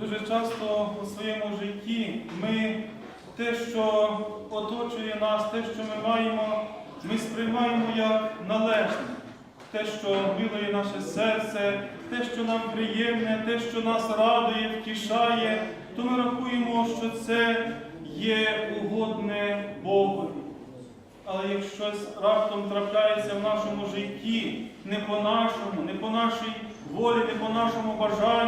дуже часто у своєму житті ми те, що оточує нас, те, що ми маємо, ми сприймаємо як належне. Те, що милує наше серце, те, що нам приємне, те, що нас радує, втішає, то ми рахуємо, що це є угодне Богові. Але як щось раптом трапляється в нашому житті, не по нашому, не по нашій волі, не по нашому бажанню,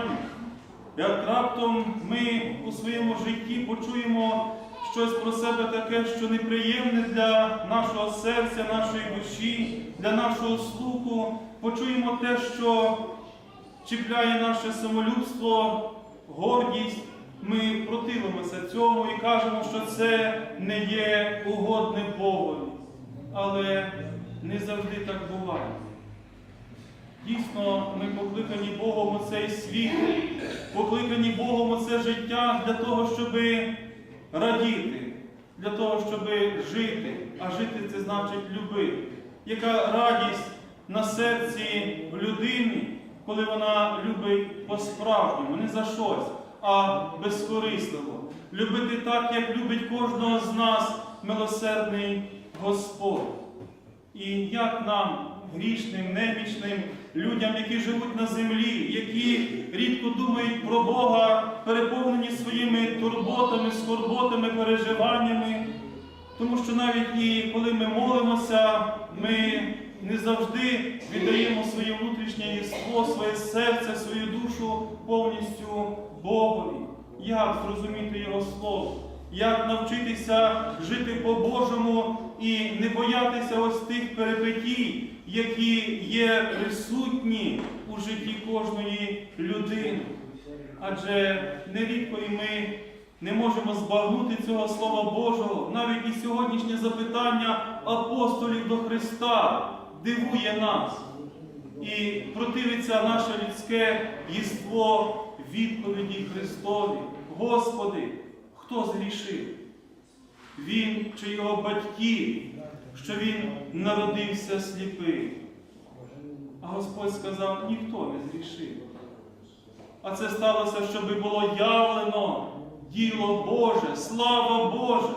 як раптом ми у своєму житті почуємо щось про себе таке, що неприємне для нашого серця, нашої душі, для нашого слуху, почуємо те, що чіпляє наше самолюбство, гордість, ми противимося цьому і кажемо, що це не є угодним Богові. Але не завжди так буває. Дійсно, ми покликані Богом у цей світ, покликані Богом у це життя для того, щоб радіти, для того, щоб жити. А жити це значить любити. Яка радість на серці в людині, коли вона любить по-справжньому, не за щось, а безкорисливо. Любити так, як любить кожного з нас милосердний Господь. І як нам, грішним, немічним людям, які живуть на землі, які рідко думають про Бога, переповнені своїми турботами, скорботами, переживаннями, тому що навіть і коли ми молимося, ми не завжди віддаємо своє внутрішнє єство, своє серце, свою душу повністю Богові. Як зрозуміти Його Слово? Як навчитися жити по-божому і не боятися ось тих перипетій, які є присутні у житті кожної людини. Адже нерідко і ми не можемо збагнути цього Слова Божого. Навіть і сьогоднішнє запитання апостолів до Христа дивує нас. І противиться наше людське єство відповіді Христові. Господи, хто згрішив? Він чи його батьки, що він народився сліпий. А Господь сказав, ніхто не згрішив. А це сталося, щоб було явлено діло Боже, слава Божа.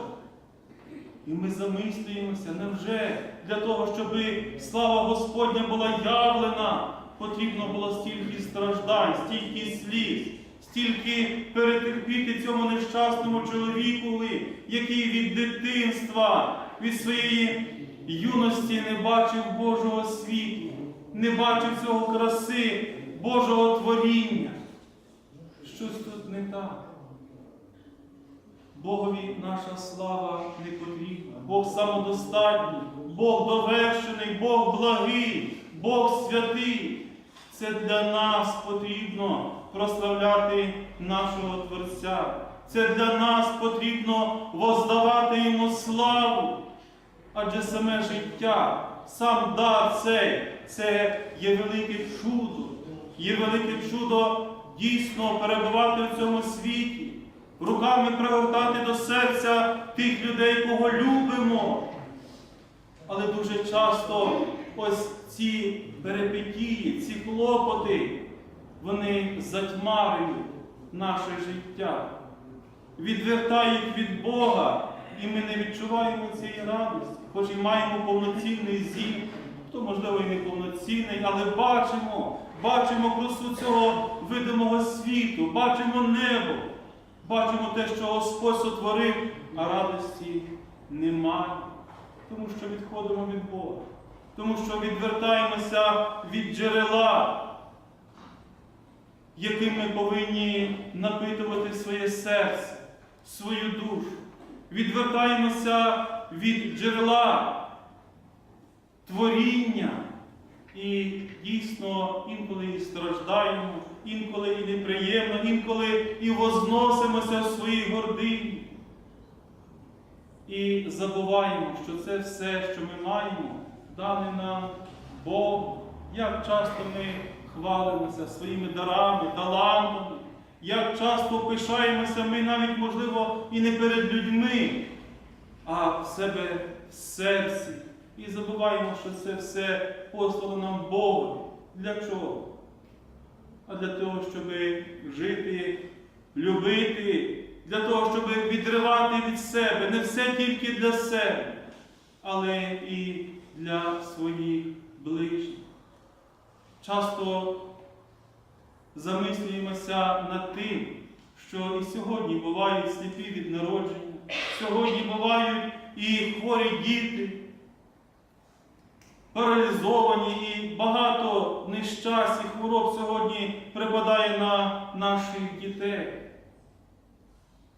І ми замислюємося, невже для того, щоб слава Господня була явлена, потрібно було стільки страждань, стільки сліз, стільки перетерпіти цьому нещасному чоловікові, який від дитинства, від своєї юності не бачив Божого світу, не бачив цього краси, Божого творіння. Щось тут не так. Богові наша слава не потрібна. Бог самодостатній, Бог довершений, Бог благий, Бог святий. Це для нас потрібно прославляти нашого Творця. Це для нас потрібно воздавати йому славу. Адже саме життя, сам дар цей, це є велике чудо. Є велике чудо дійсно перебувати в цьому світі руками пригортати до серця тих людей, кого любимо. Але дуже часто ось ці перипетії, ці клопоти, вони затьмарюють наше життя, відвертають від Бога, і ми не відчуваємо цієї радості, хоч і маємо повноцінний зір, хто, можливо, і не повноцінний, але бачимо, бачимо красу цього видимого світу, бачимо небо. Бачимо те, що Господь сотворив, а радості немає, тому що відходимо від Бога, тому що відвертаємося від джерела, яким ми повинні напитувати своє серце, свою душу. Відвертаємося від джерела творіння. І дійсно інколи і страждаємо, інколи і неприємно, інколи і возносимося в своїй гордині. І забуваємо, що це все, що ми маємо, дане нам Бог. Як часто ми хвалимося своїми дарами, талантами, як часто пишаємося ми навіть, можливо, і не перед людьми, а в себе в серці. І забуваємо, що це все послано нам Богом. Для чого? А для того, щоб жити, любити, для того, щоб відривати від себе, не все тільки для себе, але і для своїх ближніх. Часто замислюємося над тим, що і сьогодні бувають сліпі від народження, сьогодні бувають і хворі діти, паралізовані, і багато нещасть і хвороб сьогодні припадає на наших дітей.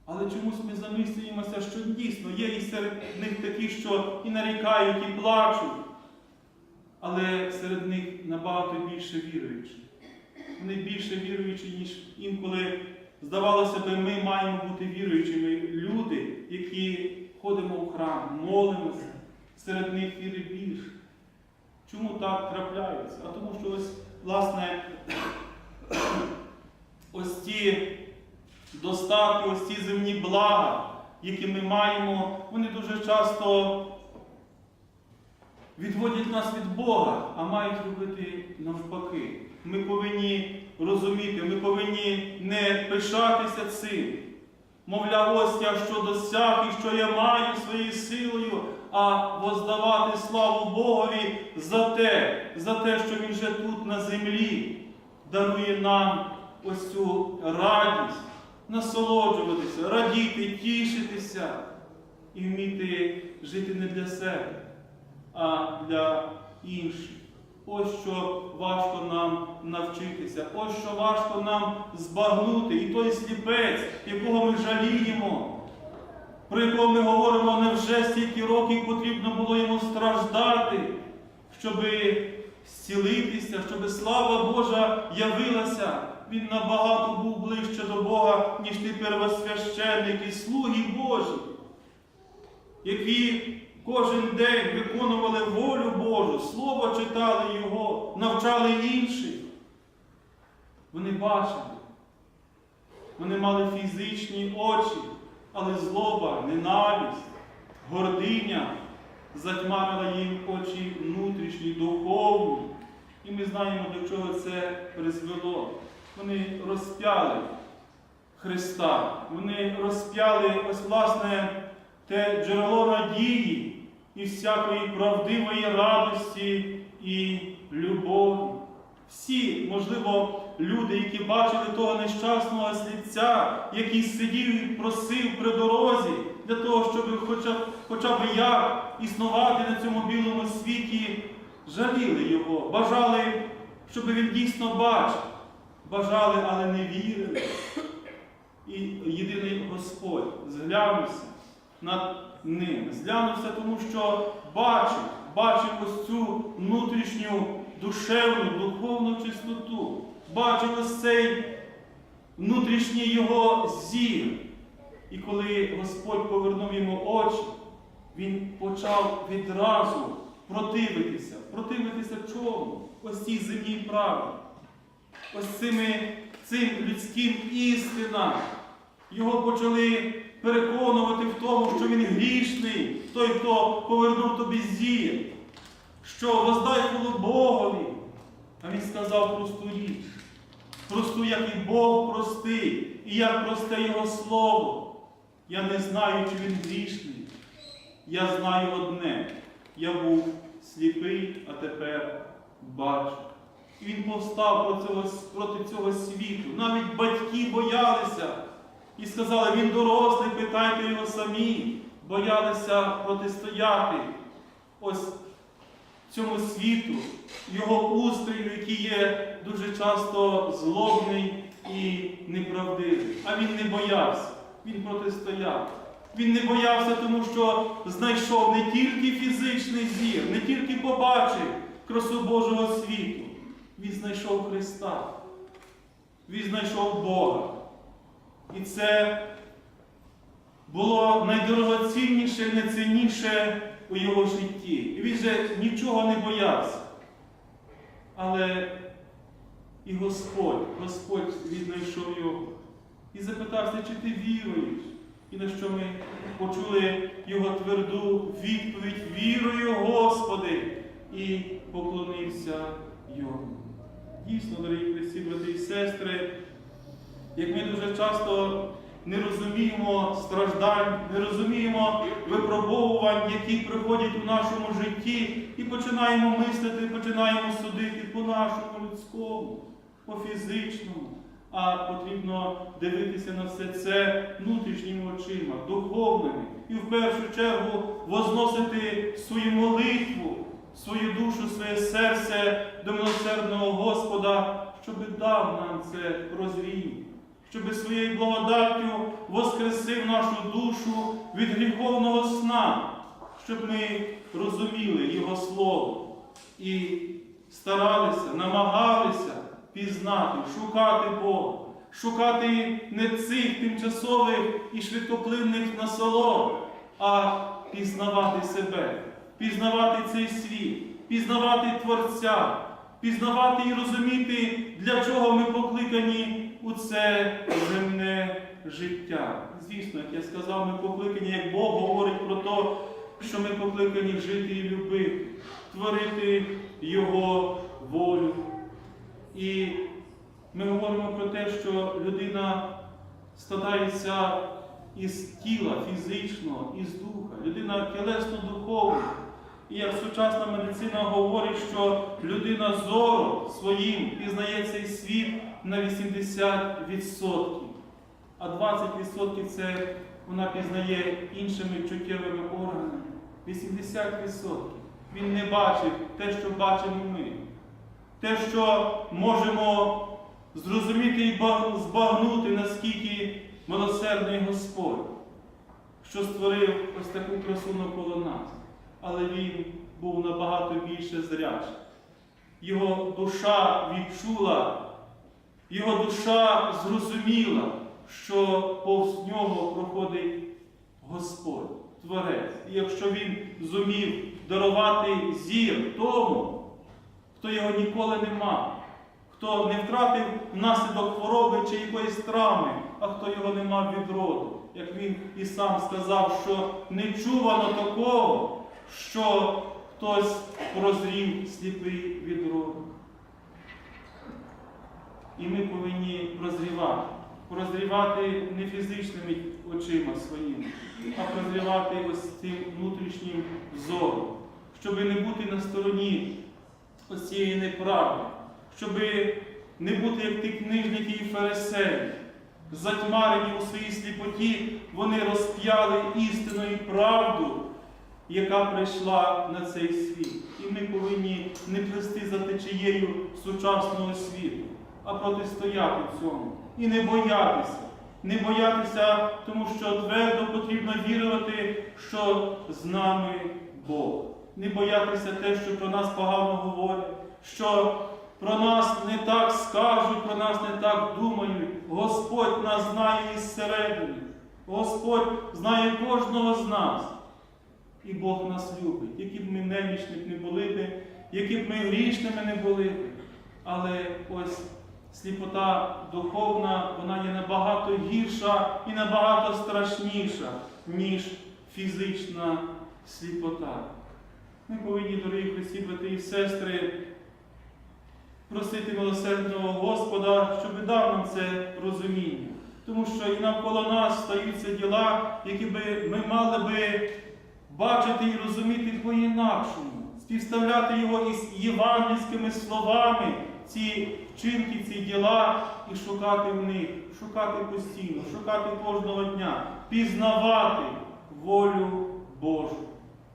Але чомусь ми замислюємося, що дійсно є і серед них такі, що і нарікають, і плачуть, але серед них набагато більше віруючих. Вони більше віруючі, ніж інколи здавалося би, ми маємо бути віруючими люди, які ходимо в храм, молимося, серед них віри більше. Чому так трапляється? А тому що ось, власне, ось ці достатки, ось ці земні блага, які ми маємо, вони дуже часто відводять нас від Бога, а мають робити навпаки. Ми повинні розуміти, ми повинні не пишатися цим. Мовляв, ось я що досяг і що я маю своєю силою, а воздавати славу Богові за те, за те, що Він вже тут на землі дарує нам ось цю радість, насолоджуватися, радіти, тішитися і вміти жити не для себе, а для інших. Ось що важко нам навчитися, ось що важко нам збагнути. І той сліпець, якого ми жаліємо, про якого ми говоримо, невже стільки років потрібно було йому страждати, щоб зцілитися, щоб слава Божа явилася. Він набагато був ближче до Бога, ніж ти первосвященник і слуги Божі, які кожен день виконували волю Божу, Слово читали Його, навчали інших. Вони бачили. Вони мали фізичні очі, але злоба, ненависть, гординя затьмарила їм очі внутрішні, духовні. І ми знаємо, до чого це призвело. Вони розп'яли Христа, вони розп'яли ось власне те джерело надії і всякої правдивої радості і любові. Всі, можливо, люди, які бачили того нещасного слідця, який сидів і просив при дорозі для того, щоб хоча, хоча б як існувати на цьому білому світі, жаліли його, бажали, щоб він дійсно бачив, бажали, але не вірили. І єдиний Господь зглянувся над ним. Зглянувся, тому що бачив, бачив ось цю внутрішню душевну, духовну чистоту, бачив ось цей внутрішній його зір. І коли Господь повернув йому очі, він почав відразу противитися. Противитися чому? Ось цій земній правді. Ось цими, цим людським істинам. Його почали переконувати в тому, що він грішний, той, хто повернув тобі зір, що воздай хвалу Богові. А він сказав просту річ. Просту, як і Бог простий, і як просте Його Слово. Я не знаю, чи він грішний. Я знаю одне. Я був сліпий, а тепер бачу. І він повстав проти цього, проти цього світу. Навіть батьки боялися. І сказали, він дорослий, питайте його самі, боялися протистояти ось цьому світу, його устрою, який є дуже часто злобний і неправдивий. А він не боявся, він протистояв. Він не боявся, тому що знайшов не тільки фізичний зір, не тільки побачив красу Божого світу. Він знайшов Христа. Він знайшов Бога. І це було найдорогоцінніше найцінніше у його житті. І він же нічого не боявся. Але і Господь, Господь віднайшов його і запитався, чи ти віруєш? і на що ми почули Його тверду відповідь вірою, Господи, і поклонився Йому. Дійсно, дорогі Христі, брати і сестри, як ми дуже часто не розуміємо страждань, не розуміємо випробовувань, які приходять у нашому житті, і починаємо мислити, починаємо судити по нашому людському, по фізичному. А потрібно дивитися на все це внутрішніми очима, духовними, і в першу чергу возносити свою молитву, свою душу, своє серце до милосердного Господа, щоб дав нам це розріння, щоб своєю благодаттю воскресив нашу душу від гріховного сна, щоб ми розуміли Його Слово і старалися, намагалися пізнати, шукати Бога, шукати не цих тимчасових і швидкоплинних насолод, а пізнавати себе, пізнавати цей світ, пізнавати Творця, пізнавати і розуміти, для чого ми покликані у це земне життя. Звісно, як я сказав, ми покликані, як Бог говорить про те, що ми покликані жити і любити, творити Його волю. І ми говоримо про те, що людина складається із тіла фізичного, із духа, людина тілесно-духовна. І як сучасна медицина говорить, що людина зору своїм пізнає цей світ на 80%, а 20% це вона пізнає іншими чуттєвими органами. 80%. Він не бачить те, що бачимо ми. Те, що можемо зрозуміти і збагнути, наскільки милосердний Господь, що створив ось таку красу навколо нас. Але він був набагато більше зрячий. Його душа відчула, його душа зрозуміла, що повз нього проходить Господь, Творець. І якщо він зумів дарувати зір тому, хто його ніколи не мав, хто не втратив внаслідок хвороби чи якоїсь травми, а хто його не мав від роду. Як він і сам сказав, що не чувано такого, що хтось прозрів сліпий від роду. І ми повинні прозрівати. Прозрівати не фізичними очима своїми, а прозрівати ось цим внутрішнім зором, щоб не бути на стороні ось цієї неправди, щоб не бути як ті книжники і фарисеї, затьмарені у своїй сліпоті, вони розп'яли істину і правду, яка прийшла на цей світ. І ми повинні не плести за течією сучасного світу, а протистояти цьому. І не боятися. Не боятися, тому що твердо потрібно вірувати, що з нами Бог. Не боятися те, що про нас погано говорять, що про нас не так скажуть, про нас не так думають. Господь нас знає із середини. Господь знає кожного з нас. І Бог нас любить, які б ми немічними не були би, які б ми грішними не були. Але ось сліпота духовна, вона є набагато гірша і набагато страшніша, ніж фізична сліпота. Ми повинні, дорогі Христі, брати і сестри, просити милосердного Господа, щоб дав нам це розуміння. Тому що і навколо нас стаються діла, які би ми мали би бачити і розуміти по-інакшому, співставляти його із євангельськими словами, ці вчинки, ці діла, і шукати в них, шукати постійно, шукати кожного дня, пізнавати волю Божу.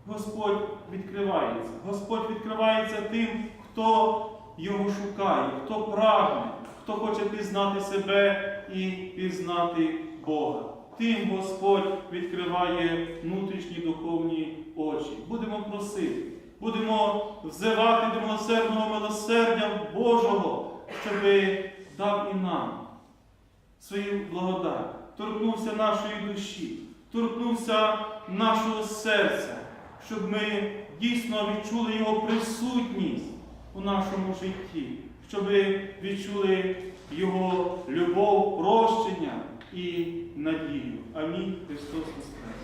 Господь відкривається. Господь відкривається тим, хто його шукає, хто прагне, хто хоче пізнати себе і пізнати Бога. Тим Господь відкриває внутрішні духовні очі. Будемо просити, будемо взивати до милосердного милосердя Божого, щоб дав і нам свою благодать, торкнувся нашої душі, торкнувся нашого серця, щоб ми дійсно відчули Його присутність у нашому житті, щоб відчули Його любов, прощення, і надію. Амінь. Христос Воскрес!